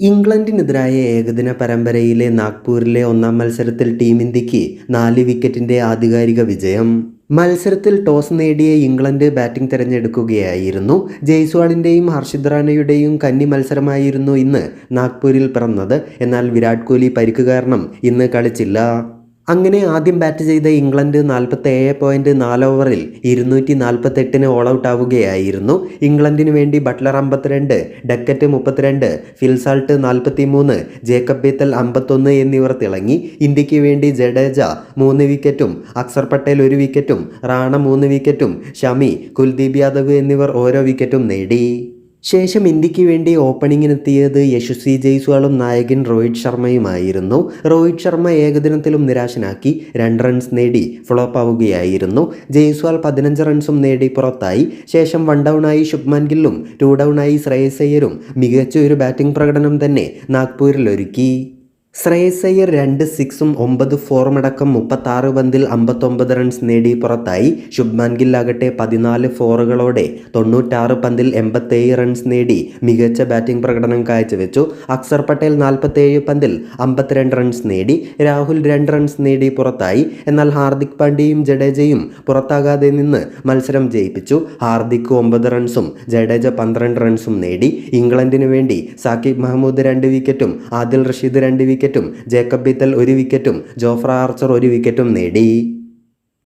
ഇംഗ്ലണ്ടിനെതിരായ ഏകദിന പരമ്പരയിലെ നാഗ്പൂരിലെ ഒന്നാം മത്സരത്തിൽ ടീം ഇന്ത്യയ്ക്ക് നാല് വിക്കറ്റിന്റെ ആധികാരിക വിജയം. മത്സരത്തിൽ ടോസ് നേടിയ ഇംഗ്ലണ്ട് ബാറ്റിംഗ് തിരഞ്ഞെടുക്കുകയായിരുന്നു. ജയ്സ്വാളിന്റെയും ഹർഷിത് റാനയുടെയും കന്നി മത്സരമായിരുന്നു ഇന്ന് നാഗ്പൂരിൽ പിറന്നത്. എന്നാൽ വിരാട് കോഹ്ലി പരിക്ക് കാരണം ഇന്ന് കളിച്ചില്ല. അങ്ങനെ ആദ്യം ബാറ്റ് ചെയ്ത ഇംഗ്ലണ്ട് നാൽപ്പത്തേഴ് പോയിന്റ് നാല് ഓവറിൽ ഇരുന്നൂറ്റി നാൽപ്പത്തെട്ടിന് ഓൾ ഔട്ട് ആവുകയായിരുന്നു. ഇംഗ്ലണ്ടിന് വേണ്ടി ബട്ട്ലർ അമ്പത്തിരണ്ട് ഡക്കറ്റ് മുപ്പത്തിരണ്ട് ഫിൽസാൾട്ട് നാൽപ്പത്തി മൂന്ന് ജേക്കബ് ബേത്തൽ അമ്പത്തൊന്ന് എന്നിവർ തിളങ്ങി. ഇന്ത്യയ്ക്ക് വേണ്ടി ജഡേജ മൂന്ന് വിക്കറ്റും അക്സർ പട്ടേൽ ഒരു വിക്കറ്റും റാണ മൂന്ന് വിക്കറ്റും ഷമി കുൽദീപ് യാദവ് എന്നിവർ ഓരോ വിക്കറ്റും നേടി. ശേഷം ഇന്ത്യയ്ക്ക് വേണ്ടി ഓപ്പണിങ്ങിനെത്തിയത് യശസ്വി ജയ്സ്വാളും നായകൻ രോഹിത് ശർമ്മയുമായിരുന്നു. രോഹിത് ശർമ്മ ഏകദിനത്തിലും നിരാശനാക്കി രണ്ട് റൺസ് നേടി ഫ്ലോപ്പ് ആവുകയായിരുന്നു. ജയ്സ്വാൾ പതിനഞ്ച് റൺസും നേടി പുറത്തായി. ശേഷം വൺ ഡൗണായി ശുഭ്മാൻ ഗില്ലും ടു ഡൗണായി ശ്രേയസ് അയ്യരും. മികച്ച ഒരു ബാറ്റിംഗ് പ്രകടനം തന്നെ നാഗ്പൂരിൽ ഒരുക്കി. ശ്രേയസ് അയ്യർ രണ്ട് സിക്സും ഒമ്പത് ഫോറുമടക്കം മുപ്പത്താറ് പന്തിൽ അമ്പത്തൊമ്പത് റൺസ് നേടി പുറത്തായി. ശുഭ്മാൻ ഗില്ലാകട്ടെ പതിനാല് ഫോറുകളോടെ തൊണ്ണൂറ്റാറ് പന്തിൽ എൺപത്തേഴ് റൺസ് നേടി മികച്ച ബാറ്റിംഗ് പ്രകടനം കാഴ്ചവെച്ചു. അക്സർ പട്ടേൽ നാൽപ്പത്തേഴ് പന്തിൽ അമ്പത്തിരണ്ട് റൺസ് നേടി. രാഹുൽ രണ്ട് റൺസ് നേടി പുറത്തായി. എന്നാൽ ഹാർദിക് പാണ്ഡ്യയും ജഡേജയും പുറത്താകാതെ നിന്ന് മത്സരം ജയിപ്പിച്ചു. ഹാർദിക് ഒമ്പത് റൺസും ജഡേജ പന്ത്രണ്ട് റൺസും നേടി. ഇംഗ്ലണ്ടിനു വേണ്ടി സാക്കിബ് മഹമ്മൂദ് രണ്ട് വിക്കറ്റും ആദിൽ റഷീദ് രണ്ട് വിക്കറ്റും ജേക്കബ് ബിത്തൽ ഒരു വിക്കറ്റും ജോഫ്ര ആർച്ചർ ഒരു വിക്കറ്റും നേടി.